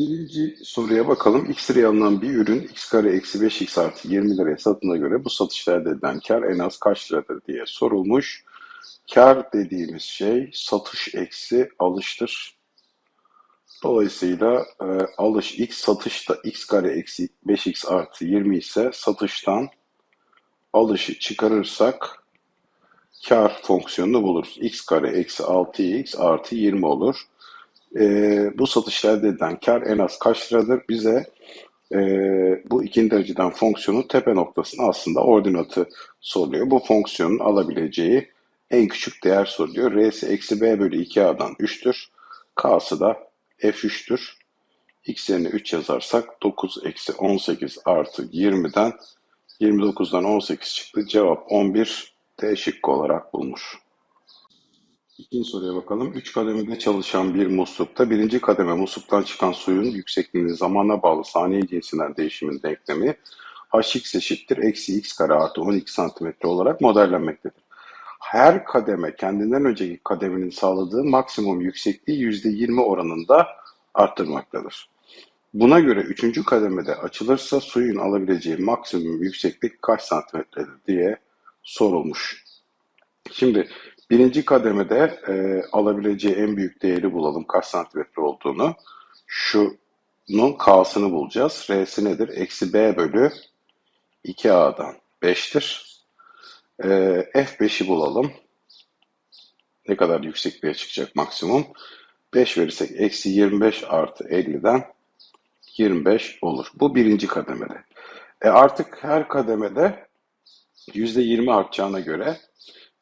Birinci soruya bakalım. X liraya alınan bir ürün x kare eksi 5x artı 20 liraya satına göre bu satışta edilen kar en az kaç liradır diye sorulmuş. Kar dediğimiz şey satış eksi alıştır. Dolayısıyla e, alış x satışta x kare eksi 5x artı 20 ise satıştan alışı çıkarırsak kar fonksiyonunu buluruz. x kare eksi 6x artı 20 olur. E, bu satışta elde kar en az kaç liradır? Bize e, bu ikinci dereceden fonksiyonun tepe noktasını aslında ordinatı soruyor. Bu fonksiyonun alabileceği en küçük değer soruluyor. R'si eksi b bölü 2a'dan 3'tür. K'sı da f3'tür. X yerine 3 yazarsak 9 eksi 18 artı 20'den 29'dan 18 çıktı. Cevap 11 D şıkkı olarak bulmuş. İkinci soruya bakalım. 3 kademede çalışan bir muslukta birinci kademe musluktan çıkan suyun yüksekliğinin zamana bağlı saniye cinsinden değişimin denklemi hx eşittir eksi x kare artı 12 santimetre olarak modellenmektedir. Her kademe kendinden önceki kademenin sağladığı maksimum yüksekliği %20 oranında arttırmaktadır. Buna göre üçüncü kademede açılırsa suyun alabileceği maksimum yükseklik kaç santimetredir diye sorulmuş. Şimdi birinci kademede e, alabileceği en büyük değeri bulalım kaç santimetre olduğunu. Şunun K'sını bulacağız. R'si nedir? Eksi B bölü 2A'dan 5'tir. E, F5'i bulalım. Ne kadar yüksekliğe çıkacak maksimum? 5 verirsek eksi 25 artı 50'den 25 olur. Bu birinci kademede. E artık her kademede %20 artacağına göre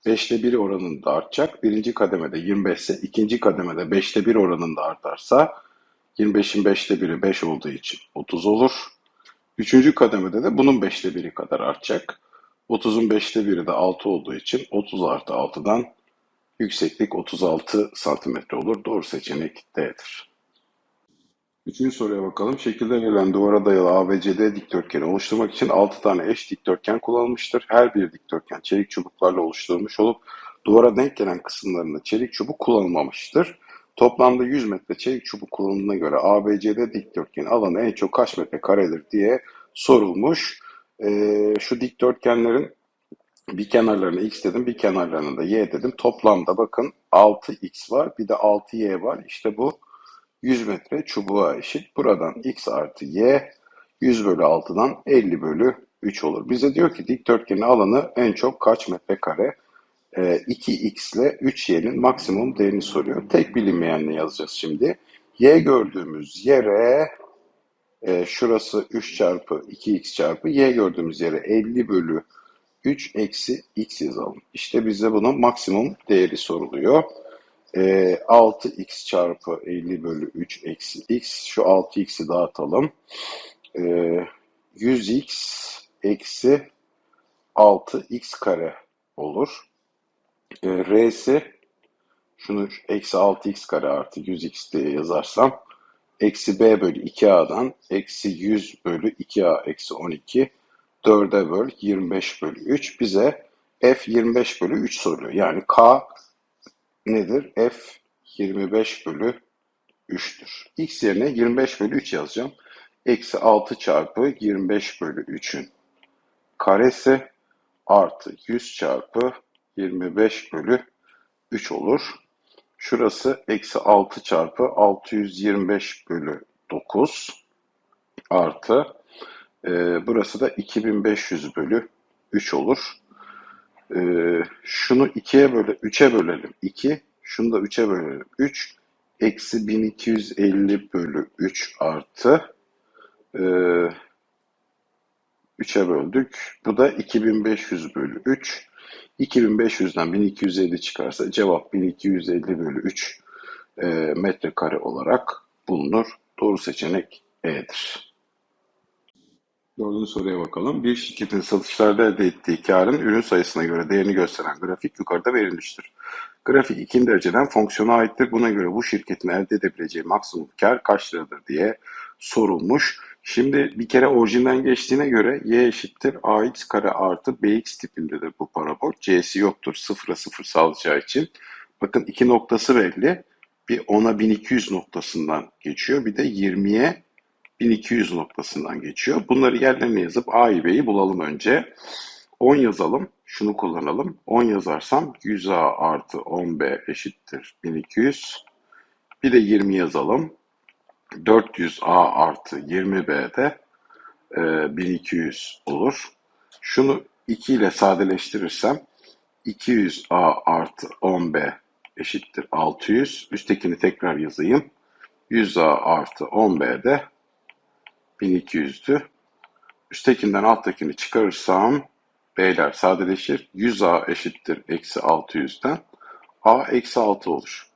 5'te 1 oranında artacak. Birinci kademede 25 ise ikinci kademede 5'te 1 oranında artarsa 25'in 5'te 1'i 5 olduğu için 30 olur. Üçüncü kademede de bunun 5'te 1'i kadar artacak. 30'un 5'te 1'i de 6 olduğu için 30 artı 6'dan yükseklik 36 santimetre olur. Doğru seçenek D'dir. Üçüncü soruya bakalım. Şekilde verilen duvara dayalı ABCD dikdörtgeni oluşturmak için 6 tane eş dikdörtgen kullanılmıştır. Her bir dikdörtgen çelik çubuklarla oluşturulmuş olup duvara denk gelen kısımlarında çelik çubuk kullanılmamıştır. Toplamda 100 metre çelik çubuk kullanıldığına göre ABCD dikdörtgeni alanı en çok kaç metre karedir diye sorulmuş. Ee, şu dikdörtgenlerin bir kenarlarına x dedim, bir kenarlarına da y dedim. Toplamda bakın 6x var, bir de 6y var. İşte bu 100 metre çubuğa eşit. Buradan x artı y 100 bölü 6'dan 50 bölü 3 olur. Bize diyor ki dikdörtgenin alanı en çok kaç metrekare? E, 2x ile 3y'nin maksimum değerini soruyor. Tek bilinmeyenle yazacağız şimdi. y gördüğümüz yere e, şurası 3 çarpı 2x çarpı y gördüğümüz yere 50 bölü 3 eksi x yazalım. İşte bize bunun maksimum değeri soruluyor. E, 6x çarpı 50 bölü 3 eksi x. Şu 6x'i dağıtalım. E, 100x eksi 6x kare olur. E, R'si şunu eksi 6x kare artı 100x diye yazarsam eksi b bölü 2a'dan eksi 100 bölü 2a eksi 12 4'e böl 25 bölü 3 bize f 25 bölü 3 soruyor. Yani k nedir? f 25 bölü 3'tür. x yerine 25 bölü 3 yazacağım. Eksi 6 çarpı 25 bölü 3'ün karesi artı 100 çarpı 25 bölü 3 olur. Şurası eksi 6 çarpı 625 bölü 9 artı e, burası da 2500 bölü 3 olur. E, şunu 2'ye böyle 3'e bölelim 2. Şunu da 3'e bölelim 3. Eksi 1250 bölü 3 artı e, 3'e böldük. Bu da 2500 bölü 3. 2500'den 1250 çıkarsa cevap 1250 bölü 3 e, metrekare olarak bulunur. Doğru seçenek E'dir. Dördüncü soruya bakalım. Bir şirketin satışlarda elde ettiği karın ürün sayısına göre değerini gösteren grafik yukarıda verilmiştir. Grafik ikinci dereceden fonksiyona aittir. Buna göre bu şirketin elde edebileceği maksimum kar kaç liradır diye sorulmuş. Şimdi bir kere orijinden geçtiğine göre y eşittir ax kare artı bx tipindedir bu parabol. c'si yoktur sıfıra sıfır sağlayacağı için. Bakın iki noktası belli. bir 10'a 1200 noktasından geçiyor. Bir de 20'ye 1200 noktasından geçiyor. Bunları yerlerine yazıp A'yı B'yi bulalım önce. 10 yazalım. Şunu kullanalım. 10 yazarsam 100A artı 10B eşittir 1200. Bir de 20 yazalım. 400A artı 20B de e, 1200 olur. Şunu 2 ile sadeleştirirsem 200A artı 10B eşittir 600. Üsttekini tekrar yazayım. 100A artı 10B de 1200'dü. Üsttekinden alttakini çıkarırsam B'ler sadeleşir. 100A eşittir eksi 600'den. A eksi 6 olur.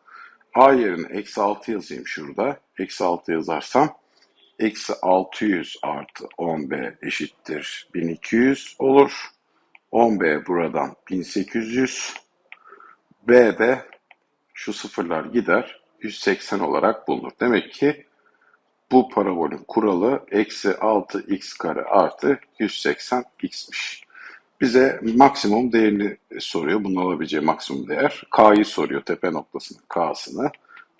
A yerine eksi 6 yazayım şurada. Eksi 6 yazarsam eksi 600 artı 10B eşittir 1200 olur. 10B buradan 1800. B de şu sıfırlar gider 180 olarak bulunur. Demek ki bu parabolün kuralı eksi 6x kare artı 180 x'miş. Bize maksimum değerini soruyor. Bunun alabileceği maksimum değer. K'yı soruyor tepe noktasının K'sını.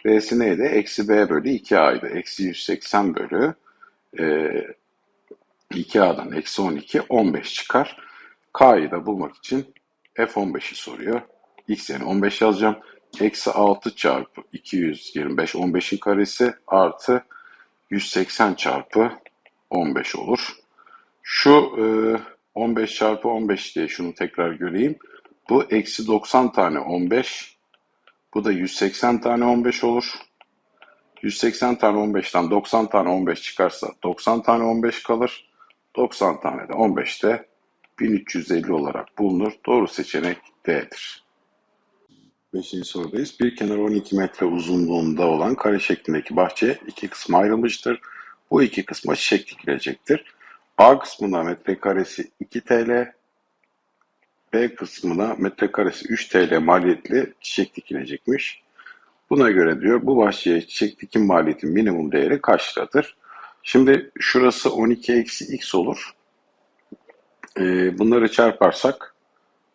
B'si neydi? Eksi B bölü 2A'ydı. Eksi 180 bölü e, 2A'dan eksi 12 15 çıkar. K'yı da bulmak için F15'i soruyor. X yerine 15 yazacağım. Eksi 6 çarpı 225 15'in karesi artı 180 çarpı 15 olur. Şu e, 15 çarpı 15 diye şunu tekrar göreyim. Bu eksi 90 tane 15. Bu da 180 tane 15 olur. 180 tane 15'ten 90 tane 15 çıkarsa 90 tane 15 kalır. 90 tane de 15 de 1350 olarak bulunur. Doğru seçenek D'dir. Beşinci sorudayız. Bir kenar 12 metre uzunluğunda olan kare şeklindeki bahçe iki kısma ayrılmıştır. Bu iki kısma çiçek dikilecektir. A kısmına metrekaresi 2 TL, B kısmına metrekaresi 3 TL maliyetli çiçek dikilecekmiş. Buna göre diyor bu bahçeye çiçek dikim maliyetin minimum değeri kaç liradır? Şimdi şurası 12 eksi x olur. Ee, bunları çarparsak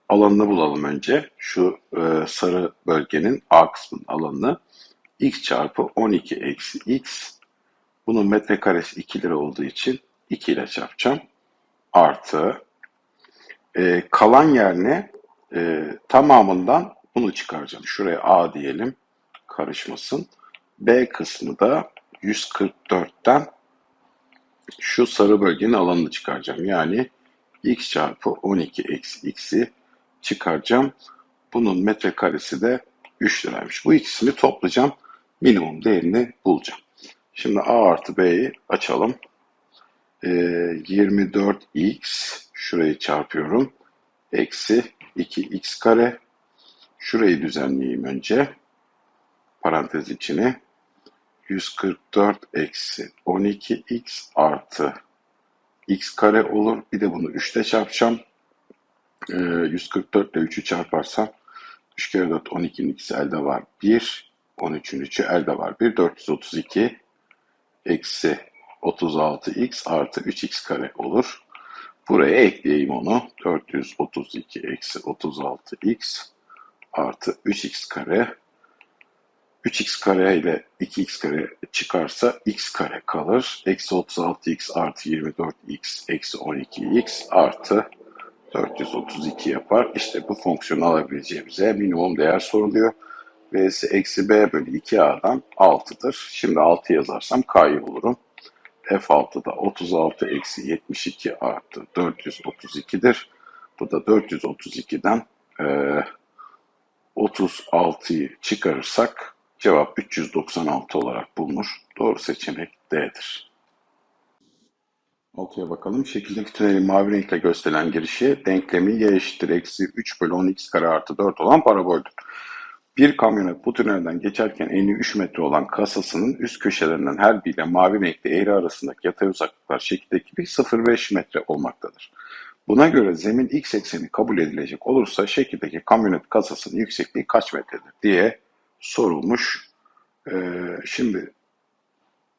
alanını bulalım önce. Şu e, sarı bölgenin A kısmının alanını x çarpı 12 eksi x. Bunun metrekaresi 2 lira olduğu için 2 ile çarpacağım. Artı e, kalan yerine e, tamamından bunu çıkaracağım. Şuraya A diyelim karışmasın. B kısmı da 144'ten şu sarı bölgenin alanını çıkaracağım. Yani x çarpı 12 eksi x'i çıkaracağım. Bunun metrekaresi de 3 liraymış. Bu ikisini toplayacağım. Minimum değerini bulacağım. Şimdi A artı B'yi açalım. Ee, 24x şurayı çarpıyorum. Eksi 2x kare. Şurayı düzenleyeyim önce. Parantez içine. 144 eksi 12x artı x kare olur. Bir de bunu 3 ile çarpacağım. Ee, 144 ile 3'ü çarparsam 3 kere 4 12'nin ikisi elde var. 1. 13'ün 3'ü elde var. 1. 432 eksi 36x artı 3x kare olur. Buraya ekleyeyim onu. 432 eksi 36x artı 3x kare. 3x kare ile 2x kare çıkarsa x kare kalır. Eksi 36x artı 24x eksi 12x artı 432 yapar. İşte bu fonksiyonu alabileceğimize minimum değer soruluyor. V'si eksi b bölü 2a'dan 6'dır. Şimdi 6 yazarsam k'yı bulurum. F6'da 36 eksi 72 artı 432'dir. Bu da 432'den e, 36'yı çıkarırsak cevap 396 olarak bulunur. Doğru seçenek D'dir. Altıya bakalım. Şekildeki tünelin mavi renkle gösterilen girişi denklemi y eşittir eksi 3 bölü 10x kare artı 4 olan paraboldür. Bir kamyonet bu tünelden geçerken eni 3 metre olan kasasının üst köşelerinden her biriyle mavi renkli eğri arasındaki yatay uzaklıklar şekildeki gibi 0,5 metre olmaktadır. Buna göre zemin x ekseni kabul edilecek olursa şekildeki kamyonet kasasının yüksekliği kaç metredir diye sorulmuş. Ee, şimdi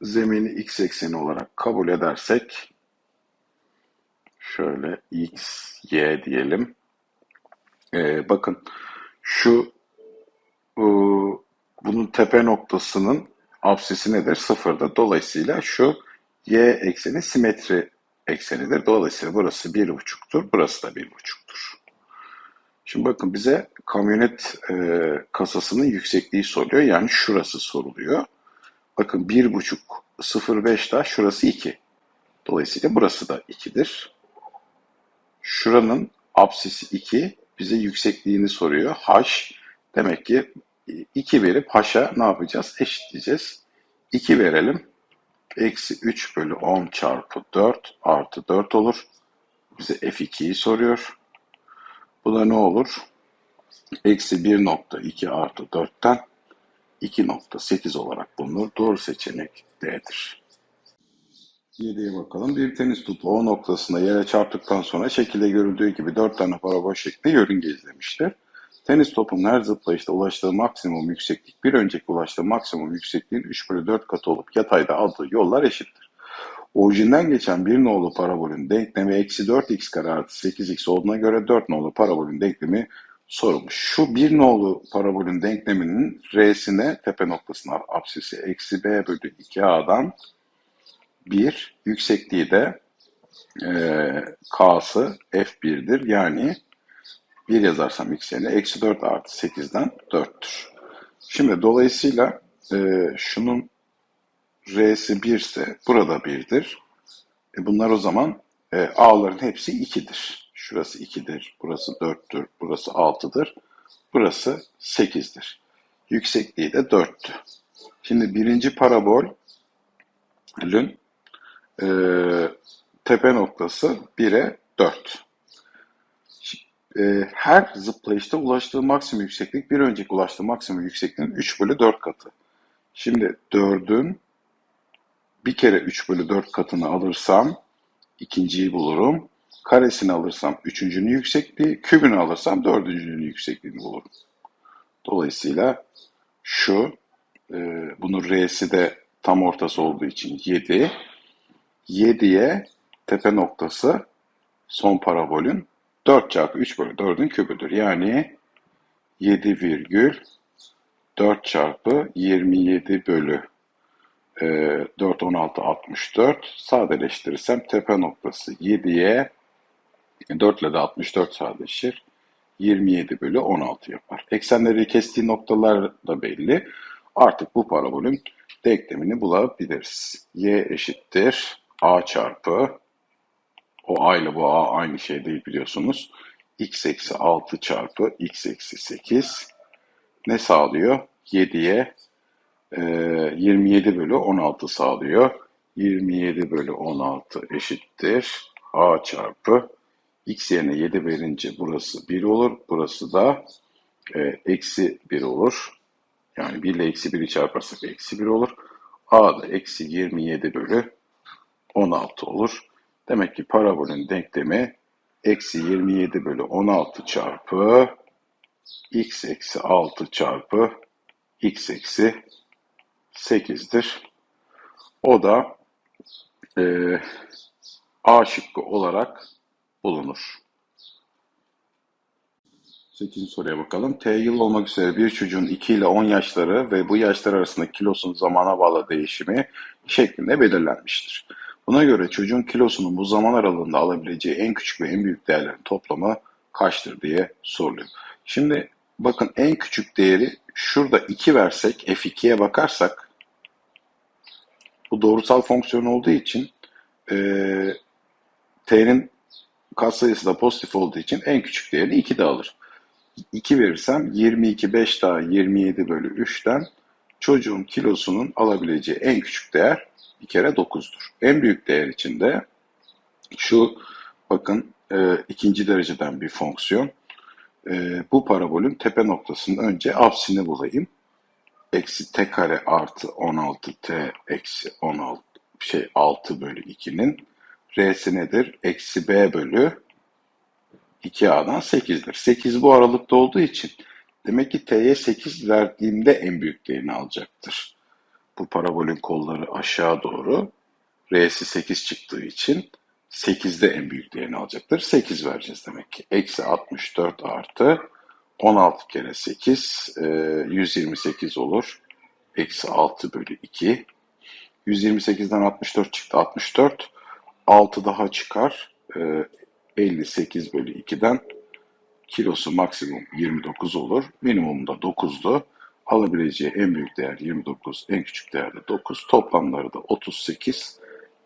zemini x ekseni olarak kabul edersek şöyle x, y diyelim. Ee, bakın şu bunun tepe noktasının apsisi nedir? Sıfırda. Dolayısıyla şu y ekseni simetri eksenidir. Dolayısıyla burası bir buçuktur. Burası da bir buçuktur. Şimdi bakın bize kamyonet e, kasasının yüksekliği soruyor. Yani şurası soruluyor. Bakın bir buçuk 0.5 daha şurası 2. Dolayısıyla burası da 2'dir. Şuranın apsisi 2. Bize yüksekliğini soruyor. H. Demek ki 2 verip H'a ne yapacağız? Eşitleyeceğiz. 2 verelim. Eksi 3 bölü 10 çarpı 4 artı 4 olur. Bize F2'yi soruyor. Bu da ne olur? Eksi 1.2 artı 4'ten 2.8 olarak bulunur. Doğru seçenek D'dir. 7'ye bakalım. Bir tenis topu O noktasında yere çarptıktan sonra şekilde görüldüğü gibi 4 tane parabol şeklinde yörünge izlemiştir. Tenis topunun her zıplayışta ulaştığı maksimum yükseklik bir önceki ulaştığı maksimum yüksekliğin 3 bölü 4 katı olup yatayda aldığı yollar eşittir. Orijinden geçen bir nolu parabolün denklemi eksi 4x kare artı 8x olduğuna göre 4 nolu parabolün denklemi sorulmuş. Şu bir nolu parabolün denkleminin R'sine tepe noktasına apsisi eksi b bölü 2a'dan 1 yüksekliği de e, k'sı f1'dir. Yani 1 yazarsam x eksi 4 artı 8'den 4'tür. Şimdi dolayısıyla e, şunun r'si 1 ise burada 1'dir. E, bunlar o zaman e, a'ların hepsi 2'dir. Şurası 2'dir, burası 4'tür, burası 6'dır, burası 8'dir. Yüksekliği de 4'tü. Şimdi birinci parabolün e, tepe noktası 1'e 4. E, her zıplayışta ulaştığı maksimum yükseklik bir önceki ulaştığı maksimum yüksekliğin 3 bölü 4 katı. Şimdi 4'ün bir kere 3 bölü 4 katını alırsam ikinciyi bulurum. Karesini alırsam üçüncünün yüksekliği, kübünü alırsam dördüncünün yüksekliğini bulurum. Dolayısıyla şu, e, bunun R'si de tam ortası olduğu için 7. 7'ye tepe noktası son parabolün 4 çarpı 3 bölü 4'ün kübüdür. Yani 7 virgül 4 çarpı 27 bölü e, 4, 16, 64 sadeleştirirsem tepe noktası 7'ye 4 ile de 64 sadeleşir. 27 bölü 16 yapar. Eksenleri kestiği noktalar da belli. Artık bu parabolün denklemini bulabiliriz. Y eşittir A çarpı o A ile bu A aynı şey değil biliyorsunuz. X eksi 6 çarpı X eksi 8 ne sağlıyor? 7'ye e, 27 bölü 16 sağlıyor. 27 bölü 16 eşittir. A çarpı x yerine 7 verince burası 1 olur. Burası da e, eksi 1 olur. Yani 1 ile eksi 1'i çarparsak eksi 1 olur. A da eksi 27 bölü 16 olur. Demek ki parabolün denklemi eksi 27 bölü 16 çarpı x eksi 6 çarpı x eksi 8'dir. O da e, A şıkkı olarak bulunur. 8. soruya bakalım. T yıl olmak üzere bir çocuğun 2 ile 10 yaşları ve bu yaşlar arasında kilosunun zamana bağlı değişimi şeklinde belirlenmiştir. Buna göre çocuğun kilosunun bu zaman aralığında alabileceği en küçük ve en büyük değerlerin toplamı kaçtır diye soruluyor. Şimdi bakın en küçük değeri şurada 2 versek f2'ye bakarsak bu doğrusal fonksiyon olduğu için e, t'nin katsayısı da pozitif olduğu için en küçük değerini 2 de alır. 2 verirsem 22 5 daha 27 bölü 3'ten çocuğun kilosunun alabileceği en küçük değer bir kere 9'dur. En büyük değer için de şu bakın e, ikinci dereceden bir fonksiyon. E, bu parabolün tepe noktasının önce apsini bulayım. Eksi t kare artı 16t eksi 16 şey 6 bölü 2'nin R'si nedir? Eksi B bölü 2A'dan 8'dir. 8 bu aralıkta olduğu için demek ki T'ye 8 verdiğimde en büyük değerini alacaktır. Bu parabolün kolları aşağı doğru. R'si 8 çıktığı için 8'de en büyük değerini alacaktır. 8 vereceğiz demek ki. Eksi 64 artı 16 kere 8 e, 128 olur. Eksi 6 bölü 2. 128'den 64 çıktı 64. 6 daha çıkar. E, 58 bölü 2'den kilosu maksimum 29 olur. Minimum da 9'du alabileceği en büyük değer 29, en küçük değer de 9, toplamları da 38.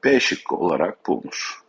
B şıkkı olarak bulmuş.